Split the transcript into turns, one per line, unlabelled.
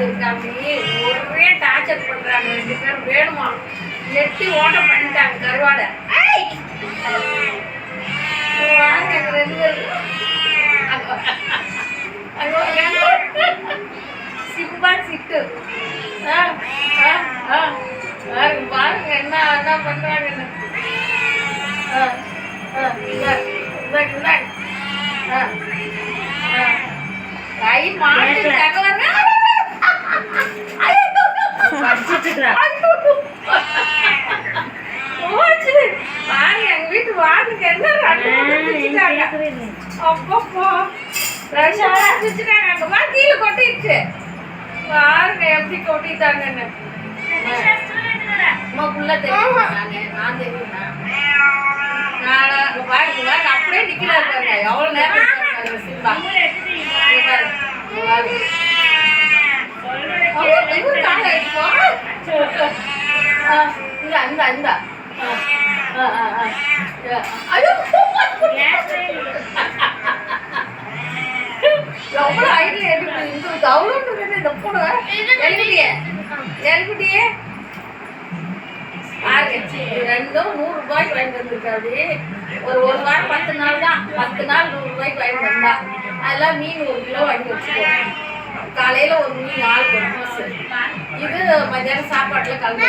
இருக்காங்க ஒரே டார்ச்சர் பண்றாங்க ரெண்டு பேரும் வேணுமா எட்டி ஓட்டம் பண்ணிட்டாங்க கருவாடை! வாங்க ரெண்டு பேரும். சிம்பா சிட்டு. பாருங்க, என்ன என்ன பண்றாங்கன்னு ஆ, ஆ. ஆ, ஆ. கை மாட்டு தகவல் வாங்க எங்க வீட்டு வாங்க என்ன அப்பப்பா. அங்க வா கீழே கொட்டிடுச்சு. பாருங்க எப்படி கொட்டிட்டாங்கன்னு அம்மாக்குள்ள தெரியும் நானு? தெரியுமா? நான் பாருங்க பாருங்க அப்படியே நிக்கிறாரு பாருங்க எவ்வளவு நேரம் சிம்பா இங்க பாருங்க, இங்க பாருங்க. ஐயோ, இவரு தாங்க இப்போ. ஆ, இந்தா, ஆ, ஆ, ஆ, ஆ. ஐயோ, எவ்வளவு height-ல ஏறிட்டு இந்த கவுளம்னு இந்த பூனை. எலிக்குட்டியே, எலிக்குட்டியே. ரெண்டும் நூறு ரூபாய்க்கு வாங்கிட்டு வந்திருக்காரு ஒரு ஒரு வாரம் பத்து நாள் தான் பத்து நாள் நூறு ரூபாய்க்கு வாங்கிட்டு வந்தா அதெல்லாம் மீன் ஒரு கிலோ வாங்கி வச்சுக்கோ காலையில ஒரு மீன் நாலு இது மதியானம் சாப்பாட்டுல கலந்து